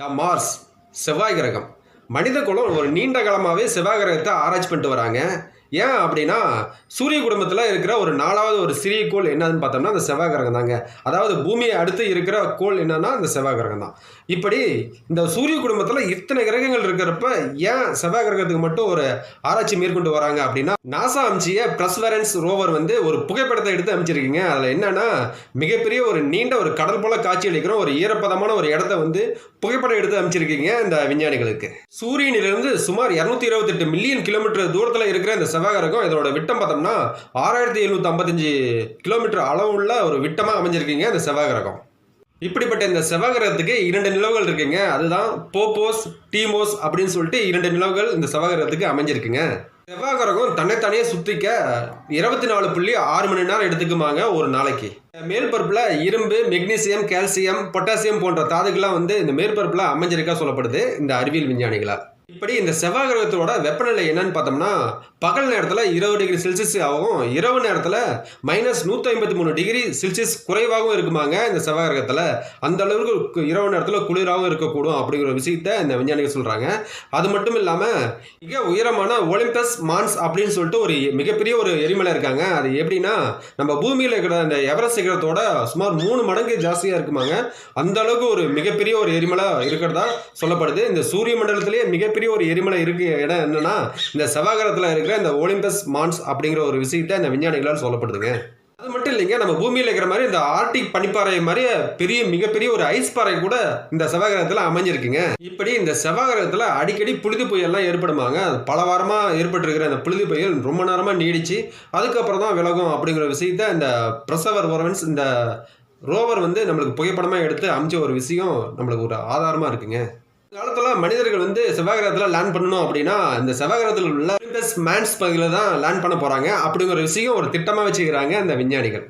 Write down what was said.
த Mars செவ்வாய் கிரகம். மனித குலம் ஒரு நீண்ட காலமாகவே செவ்வாய் கிரகத்தை ஆராய்ச்சி பண்ணிட்டு வராங்க. ஏன் அப்படின்னா சூரிய குடும்பத்தில் இருக்கிற ஒரு நாலாவது ஒரு சிறிய கோள் என்னதுன்னு பார்த்தோம்னா அந்த செவ்வாய் கிரகம் தாங்க. அதாவது பூமியை அடுத்து இருக்கிற கோள் என்னன்னா அந்த செவ்வாய் கிரகம் தான். இப்படி இந்த சூரிய குடும்பத்தில் இத்தனை கிரகங்கள் இருக்கிறப்ப ஏன் செவ்வாய் கிரகத்துக்கு மட்டும் ஒரு ஆராய்ச்சி மேற்கொண்டு வராங்க அப்படின்னா நாசா அமிச்சிய பிரஸ்வரன்ஸ் ரோவர் வந்து ஒரு புகைப்படத்தை எடுத்து அமைச்சிருக்கீங்க. அதில் என்னன்னா மிகப்பெரிய ஒரு நீண்ட ஒரு கடல் போல காட்சி அளிக்கிற ஒரு ஈரப்பதமான ஒரு இடத்த வந்து புகைப்படம் எடுத்து அமைச்சிருக்கீங்க இந்த விஞ்ஞானிகளுக்கு. சூரியனிலிருந்து சுமார் இரநூத்தி இருபத்தெட்டு மில்லியன் கிலோமீட்டர் தூரத்தில் இருக்கிற இந்த செவ்வாய் இதோட விட்டம் பார்த்தோம்னா ஆறாயிரத்தி எழுநூத்தி ஐம்பத்தஞ்சு கிலோமீட்டர் அளவுள்ள ஒரு விட்டமாக அமைஞ்சிருக்கீங்க இந்த செவ்வாய் கிரகம் இப்படிப்பட்ட இந்த செவ்வாய் இரண்டு நிலவுகள் இருக்குங்க. அதுதான் போப்போஸ் டீமோஸ் அப்படின்னு சொல்லிட்டு இரண்டு நிலவுகள் இந்த செவ்வாய் கிரகத்துக்கு அமைஞ்சிருக்குங்க. செவ்வாய் கிரகம் தன்னைத்தானே சுத்திக்க இருபத்தி நாலு புள்ளி ஆறு மணி நேரம் எடுத்துக்குமாங்க ஒரு நாளைக்கு. மேற்பரப்பில் இரும்பு மெக்னீசியம் கால்சியம் பொட்டாசியம் போன்ற தாதுக்கெல்லாம் வந்து இந்த மேற்பரப்பில் அமைஞ்சிருக்கா சொல்லப்படுது இந்த அறிவியல் விஞ்ஞானிகளால். இப்படி இந்த செவ்வாய் கிரகத்தோட வெப்பநிலை என்னன்னு பார்த்தோம்னா பகல் நேரத்தில் இருபது டிகிரி செல்சியஸ் ஆகும் இரவு நேரத்தில் மைனஸ் நூற்றி ஐம்பத்தி மூணு டிகிரி செல்சியஸ் குறைவாகவும் இருக்குமாங்க இந்த செவ்வாய் கிரகத்தில் அந்த அளவுக்கு இரவு நேரத்தில் குளிராகவும் இருக்கக்கூடும் அப்படிங்கிற விஷயத்த இந்த விஞ்ஞானிகள் சொல்கிறாங்க அது மட்டும் இல்லாமல் மிக உயரமான ஒலிம்பஸ் மான்ஸ் அப்படின்னு சொல்லிட்டு ஒரு மிகப்பெரிய ஒரு எரிமலை இருக்காங்க. அது எப்படின்னா நம்ம பூமியில் இருக்கிற அந்த எவரெஸ்ட் சிகரத்தோட சுமார் மூணு மடங்கு ஜாஸ்தியாக இருக்குமாங்க. அந்த அளவுக்கு ஒரு மிகப்பெரிய ஒரு எரிமலை இருக்கிறதா சொல்லப்படுது. இந்த சூரிய மண்டலத்திலேயே மிகப்பெரிய ஒரு எரிமலை இருக்கு. இடம் என்னன்னா இந்த செவ்வாகரத்தில் இருக்கிற இந்த ஒலிம்பஸ் மான்ஸ் அப்படிங்கிற ஒரு விஷயத்தை இந்த விஞ்ஞானிகளால் சொல்லப்படுதுங்க. அது மட்டும் இல்லைங்க நம்ம பூமியில் இருக்கிற மாதிரி இந்த ஆர்டிக் பனிப்பாறை மாதிரி பெரிய மிகப்பெரிய ஒரு ஐஸ் பாறை கூட இந்த செவ்வாகிரகத்தில் அமைஞ்சிருக்குங்க. இப்படி இந்த செவ்வாகிரகத்தில் அடிக்கடி புழுதி புயல்லாம் ஏற்படுமாங்க. பல வாரமாக ஏற்பட்டிருக்கிற அந்த புழுதி புயல் ரொம்ப நேரமாக நீடிச்சு அதுக்கப்புறம் தான் விலகும் அப்படிங்கிற விஷயத்த இந்த பிரசவர் ஒரவன்ஸ் இந்த ரோவர் வந்து நம்மளுக்கு புகைப்படமாக எடுத்து அமைச்ச ஒரு விஷயம் நம்மளுக்கு ஒரு ஆதாரமாக இருக்குங்க. காலத்தில் மனிதர்கள் வந்து செவ்வாகிரகத்தில் லேண்ட் பண்ணணும் அப்படின்னா இந்த செவ்வாகிரகத்தில் உள்ள மேன்ஸ் பகுதியில் தான் லேண்ட் பண்ண போகிறாங்க அப்படிங்கிற விஷயம் ஒரு திட்டமாக வச்சுக்கிறாங்க அந்த விஞ்ஞானிகள்.